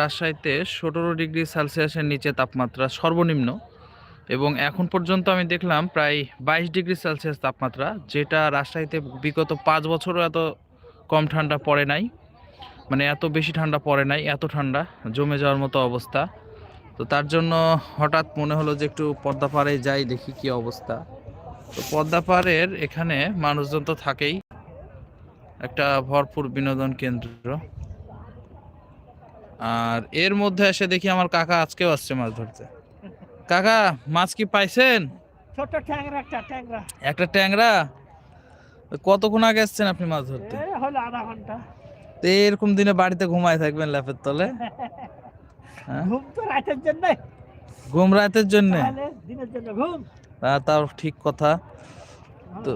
রাজশাহীতে সতেরো ডিগ্রি সেলসিয়াসের নিচে তাপমাত্রা সর্বনিম্ন এবং এখন পর্যন্ত আমি দেখলাম প্রায় বাইশ ডিগ্রি সেলসিয়াস তাপমাত্রা, যেটা রাজশাহীতে বিগত পাঁচ বছরও এত কম ঠান্ডা পড়ে নাই। মানে এত বেশি ঠান্ডা পড়ে নাই, এত ঠান্ডা জমে যাওয়ার মতো অবস্থা। তো তার জন্য হঠাৎ মনে হলো যে একটু পদ্মা পাড়ে যাই, দেখি কি অবস্থা। তো পদ্মা পাড়ের এখানে মানুষজন তো থাকেই। একটা ভরপুর বিনোদন কেন্দ্র। আর এর মধ্যে এসে দেখি আমার কাকা আজকেও আসছে মাছ ধরতে। কাকা মাছ কি পাইছেন? ছোট ট্যাংরা একটা ট্যাংরা। একটা ট্যাংরা? কতক্ষণ আগে এসছেন আপনি মাছ ধরতে? হলো আধা ঘণ্টা। তো এরকম দিনে বাড়িতে ঘুমায় থাকবেন ল্যাপের তলে? হ্যাঁ? ঘুম তো রাতের জন্য। ঘুম রাতের জন্য? দিনের জন্য ঘুম। তাও ঠিক কথা। তো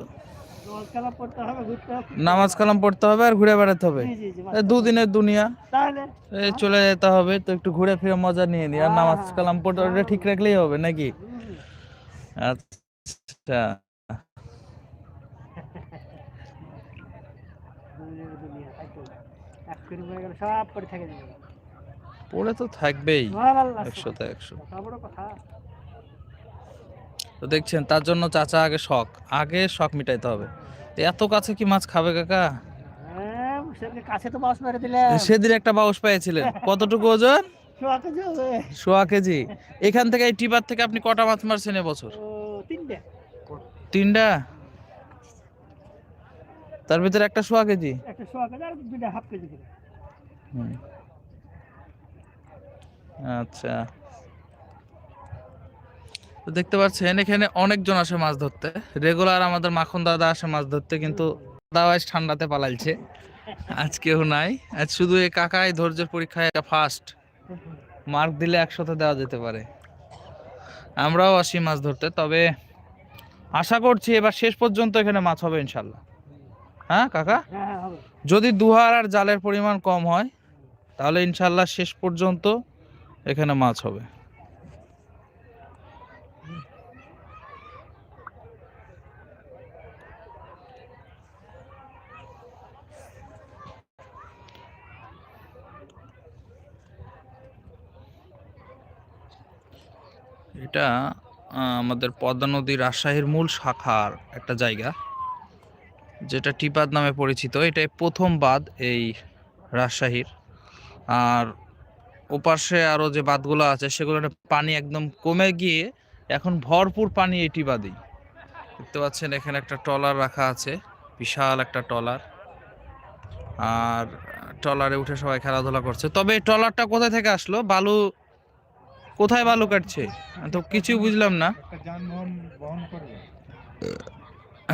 নামাজ কালাম পড়তে হবে আর ঘুরে বেড়াতে হবে। দুদিনের দুনিয়া। চলে যেতে হবে তো একটু ঘুরে ফিরে মজা নিয়ে নি আর নামাজ কালাম পড়তে ঠিক রাখলেই হবে নাকি? আচ্ছা। হয়ে পড়ে তো থাকবেই। একশোতে একশো। কথা। তো দেখছেন তার জন্য চাচা আগে শখ আগে শখ মিটাইতে হবে। তো এত কাছে কি মাছ খাবে কাকা? হ্যাঁ সেদিন কাছে তো বাস মেরে দিলে সেদিন একটা বাউস পেয়েছিলেন। কতটুকু ওজন? সোয়া কেজি এখান থেকে এই টিপার থেকে আপনি কটা মাছ মারছেন এবছর? তিনটে। তিনটা? তার ভিতরে একটা সোয়া কেজি? একটা শোয়াকে আর দুইটা হাফ কেজি। আচ্ছা। তো দেখতে পাচ্ছেন এখানে অনেকজন আসে মাছ ধরতে। রেগুলার আমাদের মাখন দাদা আসে মাছ ধরতে কিন্তু দাদা ঠান্ডাতে পালাইছে। আজ কেউ নাই। আজ শুধু এই কাকাই ধৈর্যের পরীক্ষায় ফার্স্ট মার্ক দিলে একসাথে দেওয়া যেতে পারে। আমরাও আসি মাছ ধরতে তবে আশা করছি এবার শেষ পর্যন্ত এখানে মাছ হবে ইনশাল্লাহ। হ্যাঁ কাকা? হ্যাঁ হ্যাঁ যদি দুহার আর জালের পরিমাণ কম হয় তাহলে ইনশাল্লাহ শেষ পর্যন্ত এখানে মাছ হবে। এটা আমাদের পদ্মা নদী রাজশাহীর মূল শাখার একটা জায়গা, যেটা টিপাদ নামে পরিচিত। এটাই প্রথম বাঁধ এই রাজশাহীর। আর ওপাশে আরও যে বাঁধগুলো আছে সেগুলো পানি একদম কমে গিয়ে এখন ভরপুর পানি এই টিপাদেই। দেখতে পাচ্ছেন এখানে একটা ট্রলার রাখা আছে, বিশাল একটা ট্রলার। আর ট্রলারে উঠে সবাই খেলাধুলা করছে। তবে এই ট্রলারটা কোথায় থেকে আসলো? বালু কোথায় বালু কাটছে? তো কিছু বুঝলাম না।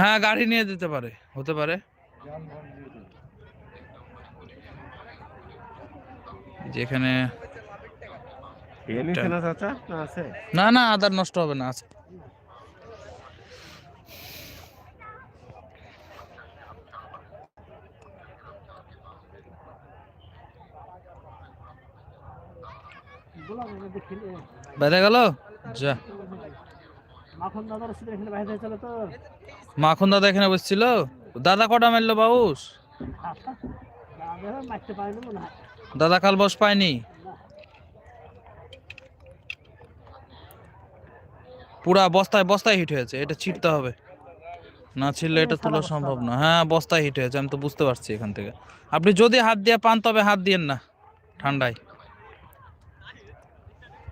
হ্যাঁ গাড়ি নিয়ে যেতে পারে হতে পারে। যেখানে না না আদার নষ্ট হবে না আছে। গেল? যা। মাখন দাদার সাথে এখানে বাইরে চলে তো মাখন দাদা এখানে বসছিল? দাদা কটা মারলো বাউস? দাদা কাল বস পায়নি। পুরা বস্তায় বস্তায় হিট হয়েছে এটা ছিটতে হবে। না ছিললে এটা তোলা সম্ভব না। হ্যাঁ বস্তায় হিট হয়েছে আমি তো বুঝতে পারছি এখান থেকে। আপনি যদি হাত দিয়ে পান তবে হাত দিয়েন না ঠান্ডায় দরকার একটা কথা বলছিল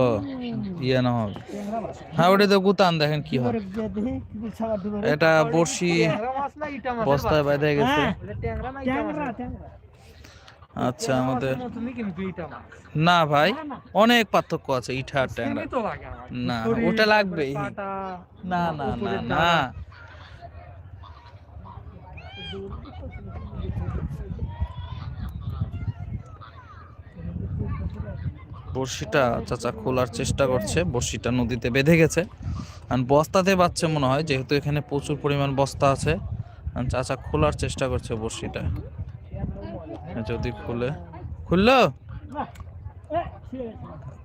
ও ইয়ে না হবে। হ্যাঁ ওটা তো গুতান, দেখেন কি হয়। এটা বড়শি, বস্তায় বেঁধে গেছে। আচ্ছা আমাদের না ভাই, অনেক পার্থক্য আছে, ইঠা আর ট্যাংরা। না, ওটা লাগবেই না না না না। বড়শিটা চাচা খোলার চেষ্টা করছে বড়শিটা নদীতে বেঁধে গেছে আর বস্তাতে বাচ্ছে মনে হয় যেহেতু এখানে প্রচুর পরিমাণ বস্তা আছে চাচা খোলার চেষ্টা করছে বড়শিটা যদি খুলে খুললো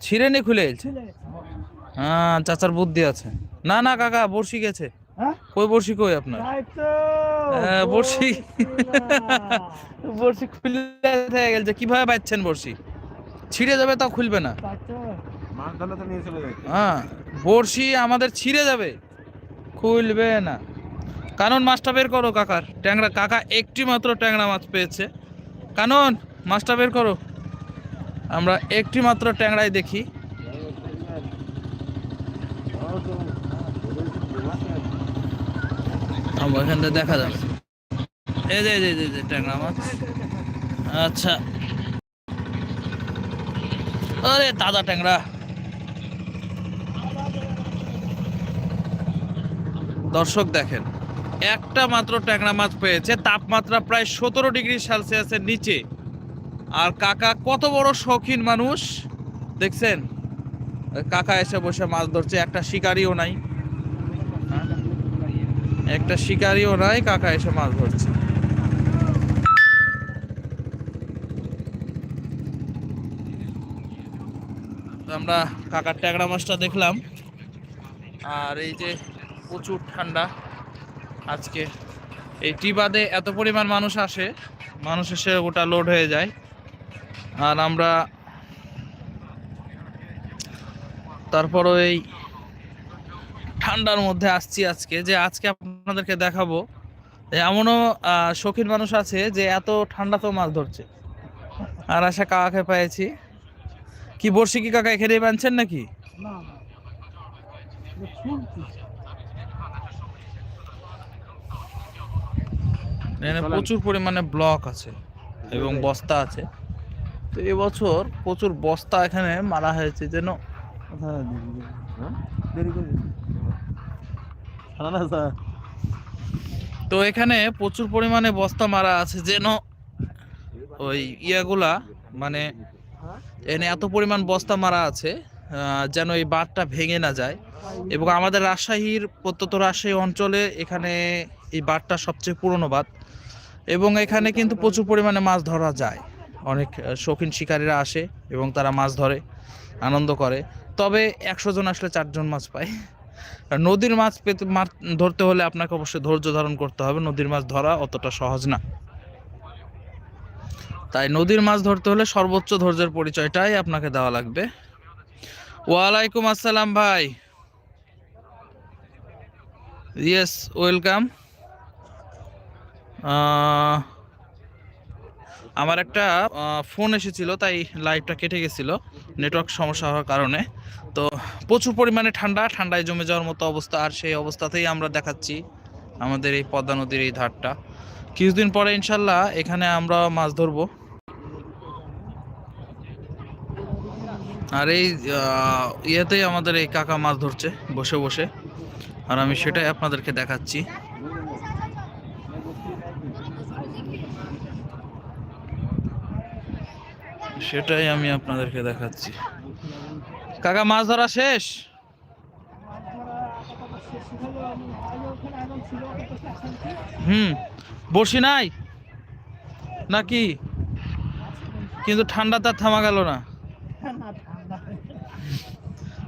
ছিঁড়ে নি খুলে গেছে হ্যাঁ চাচার বুদ্ধি আছে না না কাকা বড়শি গেছে? কই বড়শি কই আপনার। হ্যাঁ, বড়শি। বড়শি। খুলে গেছে কীভাবে পাচ্ছেন বড়শি ছিঁড়ে যাবে তাও খুলবে না। হ্যাঁ বড়শি আমাদের ছিঁড়ে যাবে, খুলবে না। কানন, মাছটা বের করো কাকার। ট্যাংরা, কাকা একটি মাত্র ট্যাংরা মাছ পেয়েছে। কানন, মাছটা বের করো। আমরা একটি মাত্র ট্যাংরাই দেখি। আমরা এখান থেকে দেখা যাবে এই যে ট্যাংরা মাছ। আচ্ছা। আরে দাদা ট্যাংরা। দর্শক দেখেন, একটা মাত্র ট্যাংরা মাছ পেয়েছে, তাপমাত্রা প্রায় সতেরো ডিগ্রি সেলসিয়াসের নিচে। আর কাকা কত বড় শৌখিন মানুষ, দেখছেন? কাকা এসে বসে মাছ ধরছে, একটা শিকারিও নাই? একটা শিকারিও নাই, কাকা এসে মাছ ধরছে। আমরা কাকার ট্যাংরা মাছটা দেখলাম। আর এই যে প্রচুর ঠান্ডা আজকে। এই টি বাদে এত পরিমাণ মানুষ আসে, মানুষ এসে ওটা লোড হয়ে যায়। আর আমরা তারপরও এই ঠান্ডার মধ্যে আসছি আজকে, যে আজকে আপনাদেরকে দেখাবো। এমনও শৌখিন মানুষ আছে যে এত ঠান্ডাতেও মাছ ধরছে। আর আশা কাকাকে পেয়েছি। কি বর্ষি কি কাকা এখানেই বানছেন নাকি। এখানে প্রচুর পরিমাণে ব্লক আছে এবং বস্তা আছে। তো এবছর প্রচুর বস্তা এখানে মারা হয়েছে যেন হ্যাঁ না স্যার। তো এখানে প্রচুর পরিমাণে বস্তা মারা আছে যেন ওই ইয়াগুলা মানে এখানে এত পরিমাণ বস্তা মারা আছে যেন এই বাঁধটা ভেঙে না যায়। এবং আমাদের রাজশাহীর প্রত্যন্ত রাজশাহী অঞ্চলে এখানে এই বাঁধটা সবচেয়ে পুরনো বাঁধ। এবং এখানে কিন্তু প্রচুর পরিমাণে মাছ ধরা যায়। অনেক শৌখিন শিকারীরা আসে এবং তারা মাছ ধরে, আনন্দ করে। তবে একশো জন আসলে চারজন মাছ পায়। নদীর মাছ পেতে ধরতে হলে আপনাকে অবশ্যই ধৈর্য ধারণ করতে হবে। নদীর মাছ ধরা অতটা সহজ না। তাই নদীর মাছ ধরতে হলে সর্বোচ্চ ধৈর্যের পরিচয়টাই আপনাকে দেওয়া লাগবে। ওয়ালাইকুম আসসালাম ভাই। ইয়েস ওয়েলকাম আমার একটা ফোন এসেছিল, তাই লাইভটা কেটে গেছিল নেটওয়ার্ক সমস্যা হওয়ার কারণে। তো প্রচুর পরিমাণে ঠান্ডা, ঠান্ডায় জমে যাওয়ার মতো অবস্থা, আর সেই অবস্থাতেই আমরা দেখাচ্ছি আমাদের এই পদ্মা নদীর এই ধারটা। কিছুদিন পরে, ইনশাল্লাহ, এখানে আমরা মাছ ধরবো। আর এই ইয়েতেই আমাদের এই কাকা মাছ ধরছে, বসে বসে। আর আমি সেটাই আপনাদেরকে দেখাচ্ছি। সেটাই আমি আপনাদেরকে দেখাচ্ছি। কাকা, মাছ ধরা শেষ? হুম, বসি নাই? নাকি? কিন্তু ঠান্ডা তার থামা গেল না।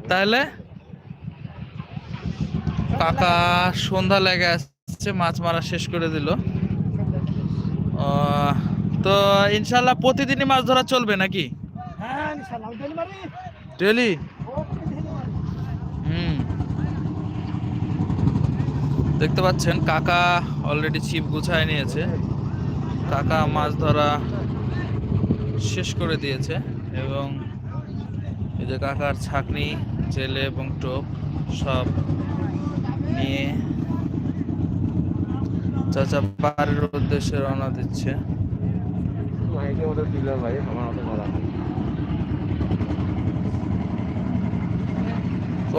তাহলে কাকা সন্ধ্যা লেগে আসছে মাছ মারা শেষ করে দিল। তো ইনশাল্লাহ প্রতিদিনই মাছ ধরা চলবে নাকি? হ্যাঁ। ডেলি? হুম। দেখতে পাচ্ছেন কাকা অলরেডি ছিপ গুছায় নিয়েছে। কাকা মাছ ধরা শেষ করে দিয়েছে এবং এই যে কাকার ছাকনি জেলে এবং টোপ সব নিয়ে চাচা পাড়ের উদ্দেশ্যে রওনা দিচ্ছে। ভাই? আমার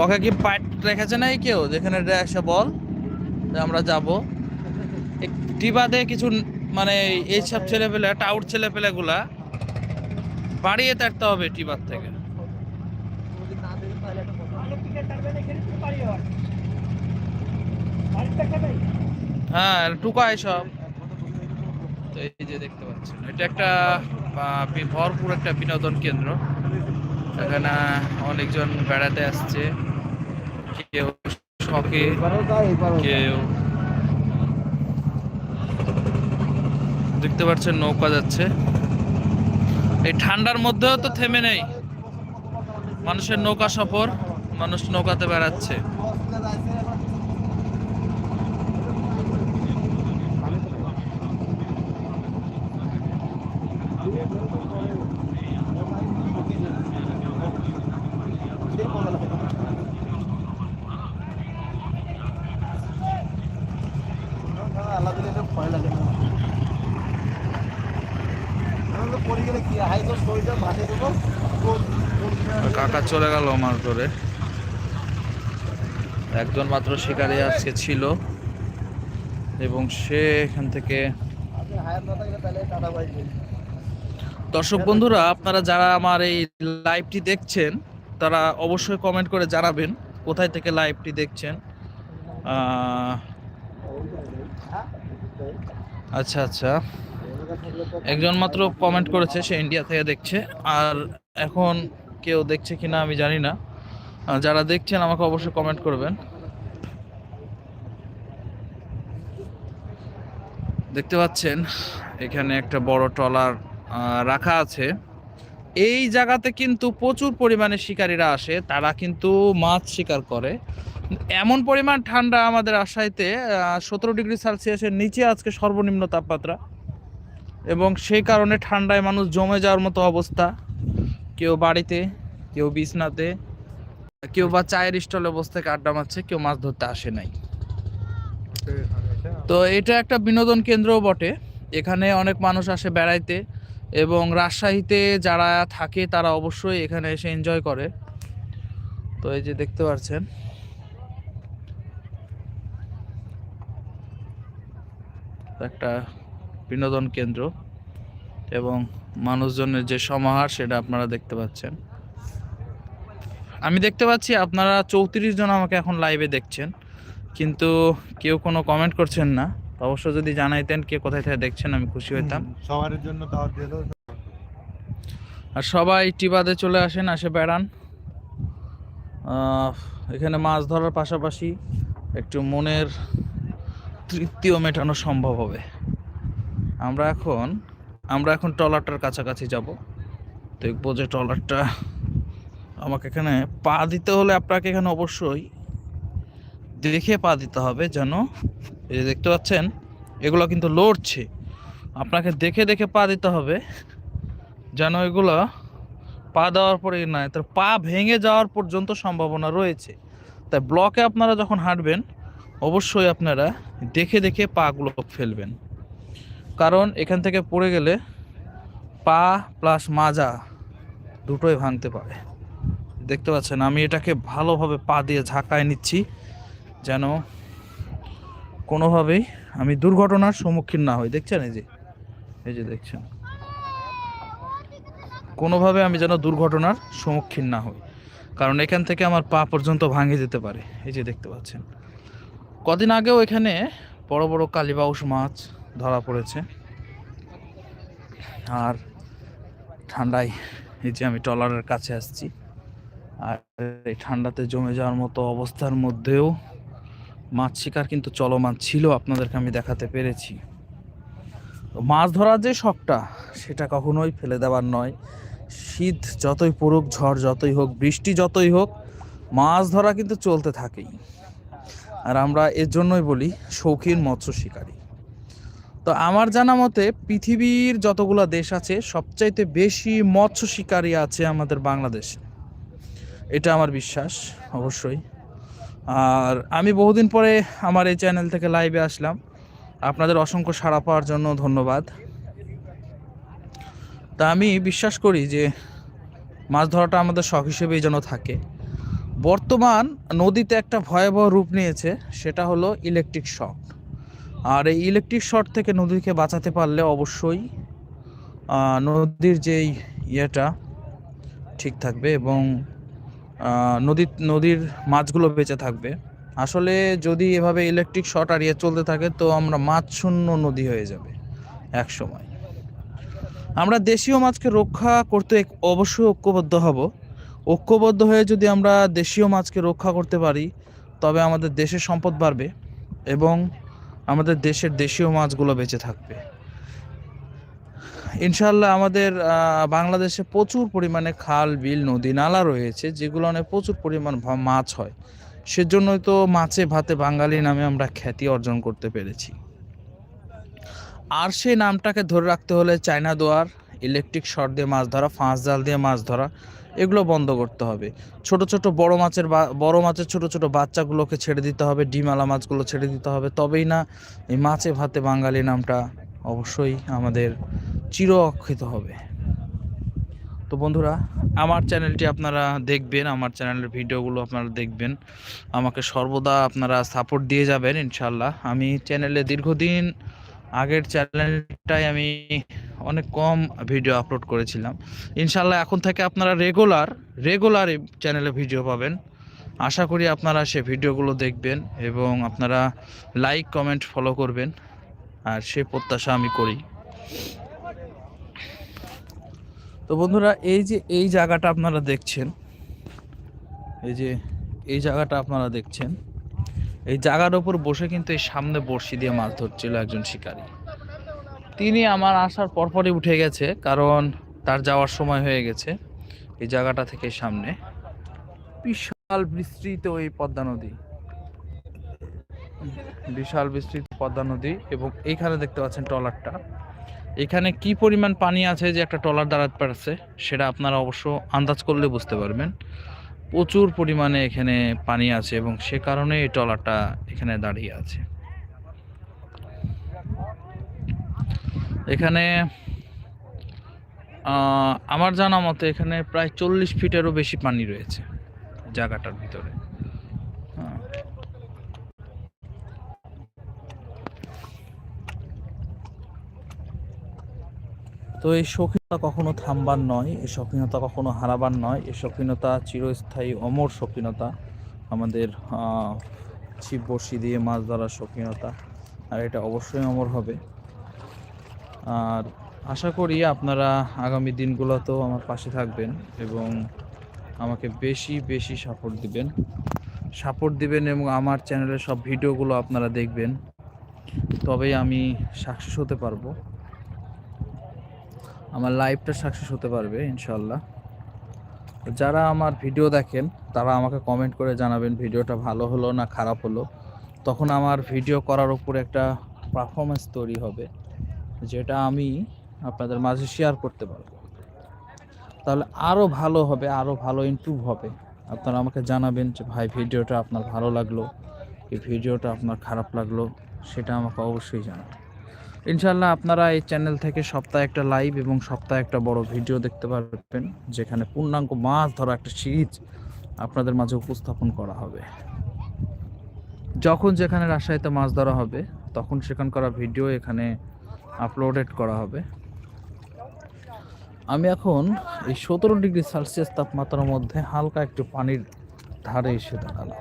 ওকে কি পাইট রেখেছে নাই কেউ? যেখানে এসে বল আমরা যাব। একটি বাদে কিছু মানে এইসব ছেলেপেলে টাউট ছেলেপেলেগুলা বাড়িয়ে তাড়তে হবে টিবার থেকে ভালো ক্রিকেট খেলবেন, এখানে তো বাড়ি হয়। টুকায় সব। তো এই যে দেখতে পাচ্ছেন, এটা একটা ভরপুর একটা বিনোদন কেন্দ্র। এখানে অনেকজন বেড়াতে আসছে। কেউ শখে, কেউ দেখতে পাচ্ছেন নৌকা যাচ্ছে। এই ঠান্ডার মধ্যেও তো থেমে নেই। মানুষের নৌকা সফর, মানুষ নৌকাতে বেড়াচ্ছে আল্লাহ দিলে এটা ভয় লাগে না আমি তো পড়ে গেলে কি হাই তো শরীরটা মাঠে দেবো আর কাকা চলে গেল মাছ ধরে একজন মাত্র শিকারি আজকে ছিল। এবং সে এখান থেকে দর্শক বন্ধুরা, আপনারা যারা আমার এই লাইভটি দেখছেন, তারা অবশ্যই কমেন্ট করে জানাবেন কোথায় থেকে লাইভটি দেখছেন। আচ্ছা আচ্ছা। একজন মাত্র কমেন্ট করেছে, সে ইন্ডিয়া থেকে দেখছে। আর এখন কেউ দেখছে কিনা আমি জানি না। যারা দেখছেন, আমাকে অবশ্যই কমেন্ট করবেন। দেখতে পাচ্ছেন, এখানে একটা বড় ট্রলার রাখা আছে। এই জায়গাতে কিন্তু প্রচুর পরিমাণে শিকারীরা আসে। তারা কিন্তু মাছ শিকার করে। এমন পরিমাণ ঠান্ডা আমাদের আশাইতে সতেরো ডিগ্রি সেলসিয়াসের নিচে আজকে সর্বনিম্ন তাপমাত্রা। এবং সেই কারণে ঠান্ডায় মানুষ জমে যাওয়ার মতো অবস্থা। কেউ বাড়িতে, কেউ বিছনাতে, কেউ বা চায়ের স্টলে বসে থেকে আড্ডা মারছে, কেউ মাছ ধরতে আসে নাই। তো এটা একটা বিনোদন কেন্দ্রও বটে। এখানে অনেক মানুষ আসে বেড়াইতে এবং রাজশাহীতে যারা থাকে তারা অবশ্যই এখানে এসে এনজয় করে। তো এই যে দেখতে পাচ্ছেন একটা বিনোদন কেন্দ্র এবং মানুষজনের যে সমাহার সেটা আপনারা দেখতে পাচ্ছেন। আমি দেখতে পাচ্ছি আপনারা চৌত্রিশ জন আমাকে এখন লাইভে দেখছেন। কিন্তু কেউ কোনো কমেন্ট করছেন না। অবশ্য যদি জানাইতেন কে কোথায় থেকে দেখছেন আমি খুশি হইতাম। সবার জন্য আর সবাই টিবাদে চলে আসেন আসে বেড়ান। এখানে মাছ ধরার পাশাপাশি একটু মনের তৃপ্তিও মেটানো সম্ভব হবে। আমরা এখন আমরা এখন ট্রলারটার কাছাকাছি যাব। দেখব যে ট্রলারটা আমাকে এখানে পা দিতে হলে আপনাকে এখানে অবশ্যই দেখে পা দিতে হবে যেন, এই যে দেখতে পাচ্ছেন, এগুলো কিন্তু লড়ছে। আপনাকে দেখে দেখে পা দিতে হবে যেন এগুলো পা দেওয়ার পরে না তার পা ভেঙে যাওয়ার পর্যন্ত সম্ভাবনা রয়েছে। তাই ব্লকে আপনারা যখন হাঁটবেন, অবশ্যই আপনারা দেখে দেখে পাগুলো ফেলবেন। কারণ এখান থেকে পড়ে গেলে পা প্লাস মাজা দুটোই ভাঙতে পারে। দেখতে পাচ্ছেন, আমি এটাকে ভালোভাবে পা দিয়ে ঝাঁকায় নিচ্ছি যেন কোনোভাবেই আমি দুর্ঘটনার সম্মুখীন না হই। দেখছেন এই যে? এই যে দেখছেন। কোনোভাবে আমি যেন দুর্ঘটনার সম্মুখীন না হই। কারণ এখান থেকে আমার পা পর্যন্ত ভাঙে যেতে পারে। এই যে দেখতে পাচ্ছেন। কদিন আগেও এখানে বড় বড় কালীবাউস মাছ ধরা পড়েছে। আর ঠান্ডায় এই যে আমি ট্রলারের কাছে আসছি, আর এই ঠান্ডাতে জমে যাওয়ার মতো অবস্থার মধ্যেও মাছ শিকার কিন্তু চলমান ছিল, আপনাদেরকে আমি দেখাতে পেরেছি। তো মাছ ধরার যে শখটা, সেটা কখনোই ফেলে দেওয়ার নয়। শীত যতই পড়ুক, ঝড় যতই হোক, বৃষ্টি যতই হোক, মাছ ধরা কিন্তু চলতে থাকেই। আর আমরা এর জন্যই বলি, শৌখিন মৎস্য শিকারী। তো আমার জানা মতে পৃথিবীর যতগুলো দেশ আছে, সবচাইতে বেশি মৎস্য শিকারী আছে আমাদের বাংলাদেশে। এটা আমার বিশ্বাস, অবশ্যই। আর আমি বহুদিন পরে আমার এই চ্যানেল থেকে লাইভে আসলাম। আপনাদের অসংখ্য সাড়া পাওয়ার জন্য ধন্যবাদ। তা আমি বিশ্বাস করি যে মাছ ধরাটা আমাদের শখ হিসেবেই যেন থাকে। বর্তমান নদীতে একটা ভয়াবহ রূপ নিয়েছে, সেটা হলো ইলেকট্রিক শট আর এই ইলেকট্রিক শট থেকে নদীকে বাঁচাতে পারলে অবশ্যই নদীর যেই ইয়েটা ঠিক থাকবে এবং নদীর নদীর মাছগুলো বেঁচে থাকবে। আসলে যদি এভাবে ইলেকট্রিক শর্ট আরিয়ে চলতে থাকে তো আমরা মাছ শূন্য নদী হয়ে যাবে এক সময়। আমরা দেশীয় মাছকে রক্ষা করতে অবশ্যই ঐক্যবদ্ধ হব। ঐক্যবদ্ধ হয়ে যদি আমরা দেশীয় মাছকে রক্ষা করতে পারি, তবে আমাদের দেশের সম্পদ বাড়বে এবং আমাদের দেশের দেশীয় মাছগুলো বেঁচে থাকবে। ইনশাল্লাহ আমাদের বাংলাদেশে প্রচুর পরিমাণে খাল, বিল, নদী, নালা রয়েছে, যেগুলো অনেক প্রচুর পরিমাণ মাছ হয়। সেজন্যই তো মাছে ভাতে বাঙালি নামে আমরা খ্যাতি অর্জন করতে পেরেছি। আর সেই নামটাকে ধরে রাখতে হলে চায়না দোয়ার, ইলেকট্রিক শর্ট দিয়ে মাছ ধরা, ফাঁস জাল দিয়ে মাছ ধরা এগুলো বন্ধ করতে হবে। ছোট ছোট বড় মাছের বড় মাছের ছোট ছোট বাচ্চাগুলোকে ছেড়ে দিতে হবে ডিমালা মাছগুলো ছেড়ে দিতে হবে। তবেই না এই মাছে ভাতে বাঙালি নামটা অবশ্যই আমাদের চির অক্ষিত হবে। তো বন্ধুরা, আমার চ্যানেলটি আপনারা দেখবেন, আমার চ্যানেলের ভিডিওগুলো আপনারা দেখবেন। আমাকে সর্বদা আপনারা সাপোর্ট দিয়ে যাবেন ইনশাল্লাহ আমি চ্যানেলে দীর্ঘদিন আগের চ্যানেলটাই আমি অনেক কম ভিডিও আপলোড করেছিলাম। ইনশাল্লাহ এখন থেকে আপনারা রেগুলার রেগুলার চ্যানেলে ভিডিও পাবেন। আশা করি আপনারা সে ভিডিওগুলো দেখবেন এবং আপনারা লাইক কমেন্ট ফলো করবেন। আর সে প্রত্যাশা আমি করি। তো বন্ধুরা, এই যে, এই জায়গাটা আপনারা দেখছেন, এই যে, এই জায়গাটা আপনারা দেখছেন এই জায়গার ওপর বসে কিন্তু এই সামনে বড়শি দিয়ে মাছ ধরছিল একজন শিকারী। তিনি আমার আসার পরপরই উঠে গেছে, কারণ তার যাওয়ার সময় হয়ে গেছে এই জায়গাটা থেকে সামনে। বিশাল বিস্তৃত এই পদ্মা নদী। বিশাল বিস্তৃত পদ্মা নদী এবং এইখানে দেখতে পাচ্ছেন ট্রলারটা। এখানে কি পরিমাণ পানি আছে যে একটা ট্রলার দাঁড়াতে পারছে, সেটা আপনারা অবশ্য আন্দাজ করলে বুঝতে পারবেন। প্রচুর পরিমাণে এখানে পানি আছে এবং সে কারণে এই টলাটা এখানে দাঁড়িয়ে আছে। এখানে আমার জানা মতে এখানে প্রায় চল্লিশ ফিটেরও বেশি পানি রয়েছে জায়গাটার ভিতরে হ্যাঁ। তো এই শৌখিনতা কখনো থামবার নয়, এই শৌখিনতা কখনো হারাবার নয়, এই শৌখিনতা চিরস্থায়ী অমর শৌখিনতা। আমাদের ছিপ বড়শি দিয়ে মাছ ধরার শৌখিনতা, আর এটা অবশ্যই অমর হবে। আর আশা করি আপনারা আগামী দিনগুলোতেও আমার পাশে থাকবেন এবং আমাকে বেশি বেশি সাপোর্ট দিবেন। সাপোর্ট দিবেন এবং আমার চ্যানেলের সব ভিডিওগুলো আপনারা দেখবেন। তবেই আমি সাকসেস হতে পারব। আমার লাইফটা সাকসেস হতে পারবে ইনশাল্লাহ যারা আমার ভিডিও দেখেন, তারা আমাকে কমেন্ট করে জানাবেন ভিডিওটা ভালো হলো না খারাপ হলো। তখন আমার ভিডিও করার উপর একটা পারফরমেন্স তৈরি হবে, যেটা আমি আপনাদের মাঝে শেয়ার করতে পারব। তাহলে আরও ভালো হবে আরও ভালো ইমপ্রুভ হবে। আপনারা আমাকে জানাবেন যে, ভাই, ভিডিওটা আপনার ভালো লাগল, এই ভিডিওটা আপনার খারাপ লাগল, সেটা আমাকে অবশ্যই জানাবেন। ইনশাল্লাহ আপনারা এই চ্যানেল থেকে সপ্তাহে একটা লাইভ এবং সপ্তাহে একটা বড় ভিডিও দেখতে পারবেন, যেখানে পূর্ণাঙ্গ মাছ ধরা একটা সিরিজ আপনাদের মাঝে উপস্থাপন করা হবে। যখন যেখানে রাজশাহীতে মাছ ধরা হবে, তখন সেখান করা ভিডিও এখানে আপলোডেড করা হবে। আমি এখন এই সতেরো ডিগ্রি সেলসিয়াস তাপমাত্রার মধ্যে হালকা একটু পানির ধারে এসে দাঁড়ালাম।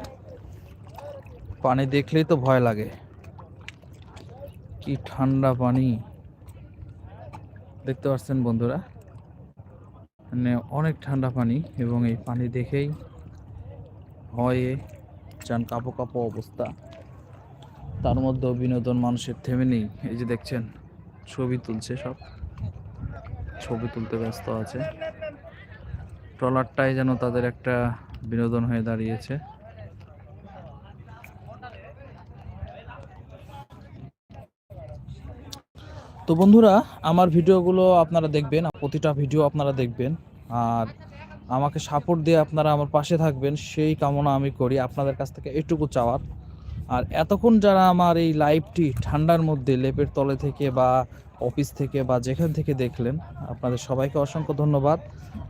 পানি দেখলেই তো ভয় লাগে। কি ঠান্ডা পানি? দেখতে পাচ্ছেন বন্ধুরা? মানে অনেক ঠান্ডা পানি এবং এই পানি দেখেই ভয়ে চান কাপো কাপো অবস্থা। তার মধ্যেও বিনোদন মানুষের থেমে নেই। এই যে দেখছেন, ছবি তুলছে সব। ছবি তুলতে ব্যস্ত আছে। ট্রলারটাই যেন তাদের একটা বিনোদন হয়ে দাঁড়িয়েছে। তো বন্ধুরা, আমার ভিডিওগুলো আপনারা দেখবেন, প্রতিটা ভিডিও আপনারা দেখবেন, আর আমাকে সাপোর্ট দিয়ে আপনারা আমার পাশে থাকবেন, সেই কামনা আমি করি আপনাদের কাছ থেকে এটুকু চাওয়ার। আর এতক্ষণ যারা আমার এই লাইভটি ঠান্ডার মধ্যে লেপের তলে থেকে বা অফিস থেকে বা যেখান থেকে দেখলেন, আপনাদের সবাইকে অসংখ্য ধন্যবাদ।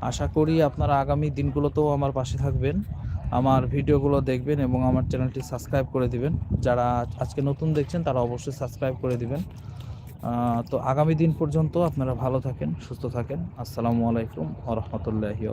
আশা করি আপনারা আগামী দিনগুলোতেও আমার পাশে থাকবেন, আমার ভিডিওগুলো দেখবেন এবং আমার চ্যানেলটি সাবস্ক্রাইব করে দিবেন। যারা আজকে নতুন দেখছেন, তারা অবশ্যই সাবস্ক্রাইব করে দিবেন। তো আগামী দিন পর্যন্ত আপনারা ভালো থাকেন সুস্থ থাকেন। আসসালামু আলাইকুম আ রহমতুল্লাহি